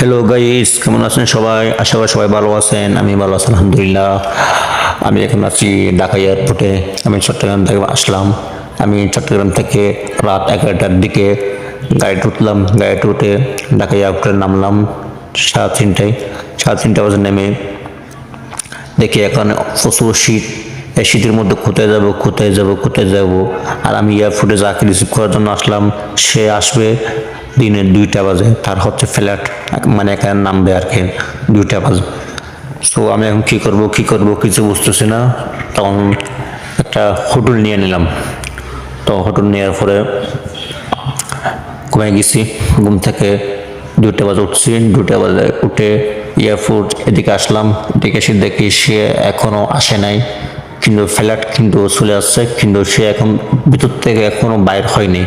Hello guys কেমন আছেন সবাই? আশা করি সবাই ভালো আছেন। আমি ভালো আছি, আলহামদুলিল্লাহ। আমি এখন আছি ঢাকা এয়ারপোর্টে। আমি চট্টগ্রাম থেকে আসলাম। আমি চট্টগ্রাম থেকে রাত এগারোটার দিকে গাড়িতে উঠলাম। গাড়িতে উঠে ঢাকা এয়ারপোর্টে নামলাম। সাড়ে তিনটায়, সাড়ে তিনটা বাজে নেমে দেখি এখন প্রচুর শীত। এই শীতের মধ্যে কোথায় যাব কোথায় যাব কোথায় যাব? আর আমি এয়ারপোর্টে যাকে রিসিভ করার জন্য আসলাম, সে আসবে। দিনের দুইটা বাজে, তার হচ্ছে ফ্ল্যাট মানে এখানে নামবে আর কি, দুইটা বাজে। সো আমি এখন কী করব কী করব কিছু বুঝতেছি না। তখন একটা হোটেল নিয়ে নিলাম। তো হোটেল নেওয়ার পরে ঘুমাই গেছি। ঘুম থেকে দুটা বাজে উঠছি। দুটা বাজে উঠে এয়ারপোর্ট এদিকে আসলাম। এদিকে এসে দেখি সে এখনও আসে নাই। কিন্তু ফ্ল্যাট কিন্তু চলে আসছে। কিন্তু সে এখন ভিতর থেকে এখনও বাইর হয়নি।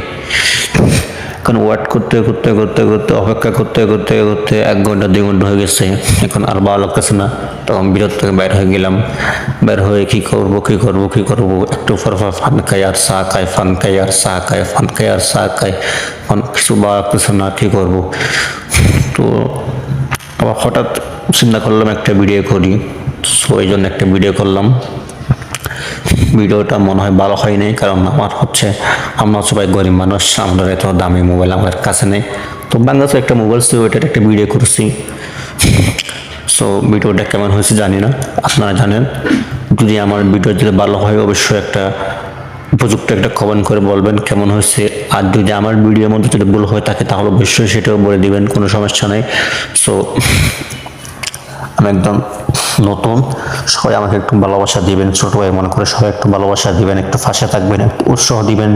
এখন ওয়েট করতে করতে করতে করতে, অপেক্ষা করতে করতে করতে এক ঘণ্টা, দুই ঘণ্টা হয়ে গেছে। এখন আর ভালো লাগতেছে না। তখন বিরত থেকে বাইর হয়ে গেলাম। বের হয়ে কি করব কি করব কি করব? একটু পর পর ফান খাই আর চা খাই, ফান খাই আর চা খাই, ফান খাই আর চা খাই। ফান কিছু ভালো লাগতেছে না, কি করব? তো আবার হঠাৎ চিন্তা করলাম একটা ভিডিও করি। সো এই জন্য একটা ভিডিও করলাম। ভিডিওটা মনে হয় ভালো হয়নি, কারণ আমার হচ্ছে, আমরা সবাই গরিব মানুষ, আমাদের এত দামি মোবাইল আমার কাছে নেই। তো বাংলাদেশে একটা মোবাইল ছিল ওইটার একটা ভিডিও করছি। সো ভিডিওটা কেমন হয়েছে জানি না, আপনারা জানেন। যদি আমার ভিডিও যদি ভালো হয়, অবশ্যই একটা উপযুক্ত একটা কমেন্ট করে বলবেন কেমন হয়েছে। আর যদি আমার ভিডিওর মধ্যে যদি ভুল হয়ে থাকে, তাহলে অবশ্যই সেটাও বলে দিবেন, কোনো সমস্যা নেই। সো আমি একদম নতুন, সবাই আমাকে একটু ভালোবাসা দিবেন, ছোট ভাই মনে করে সবাই একটু ভালোবাসা দিবেন, একটু ফাঁসে থাকবেন, একটু উৎসাহ দিবেন।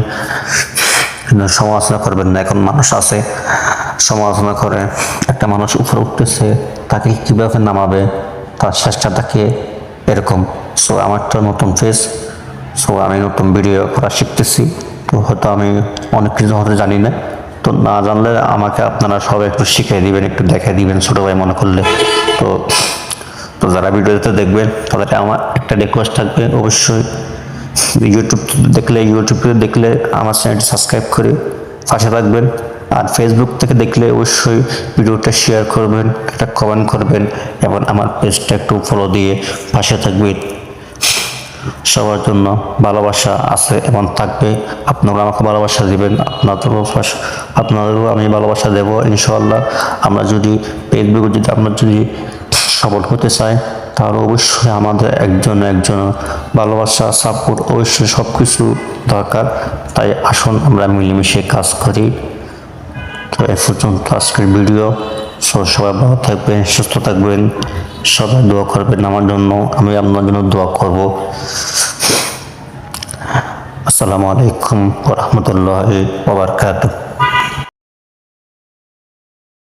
সমালোচনা করবেন না, এখন মানুষ আছে, সমালোচনা করে একটা মানুষ উপরে উঠতেছে, তাকে কীভাবে নামাবে, তার চেষ্টা তাকে এরকম? সো আমার তো নতুন ফেস সো আমি নতুন ভিডিও করা শিখতেছি, তো হয়তো আমি অনেক কিছু হয়তো জানি না, তো না জানলে আমাকে আপনারা সবাই একটু শিখিয়ে দিবেন, একটু দেখাই দিবেন, ছোটো ভাই মনে করলে। তো তো যারা ভিডিওতে দেখবেন, তাদেরকে আমার একটা রিকোয়েস্ট থাকবে। অবশ্যই ইউটিউব দেখলে ইউটিউবে দেখলে আমার চ্যানেলটি সাবস্ক্রাইব করে পাশে থাকবেন। আর ফেসবুক থেকে দেখলে অবশ্যই ভিডিওটা শেয়ার করবেন, একটা কমেন্ট করবেন এবং আমার পেজটা একটু ফলো দিয়ে পাশে থাকবেন। সবার জন্য ভালোবাসা আছে এবং থাকবে। আপনারা আমাকে ভালোবাসা দেবেন আপনাদেরও আপনাদেরও আমি ভালোবাসা দেবো ইনশাল্লাহ আমরা যদি ফেসবুকে যদি, আমরা যদি সফল হতে চাই তাহলে অবশ্যই আমাদের একজন একজন ভালোবাসা সাপোর্ট অবশ্যই সব কিছু দরকার। তাই আসুন আমরা মিলেমিশে কাজ করি। তো এ পর্যন্ত আজকের ভিডিও। সো সবাই ভালো থাকবেন, সুস্থ থাকবেন। সবাই দোয়া করবেন আমার জন্য। আমি আপনার জন্য দোয়া করব। আসসালামু আলাইকুম রহমতুল্লাহ ওবরকাতুহ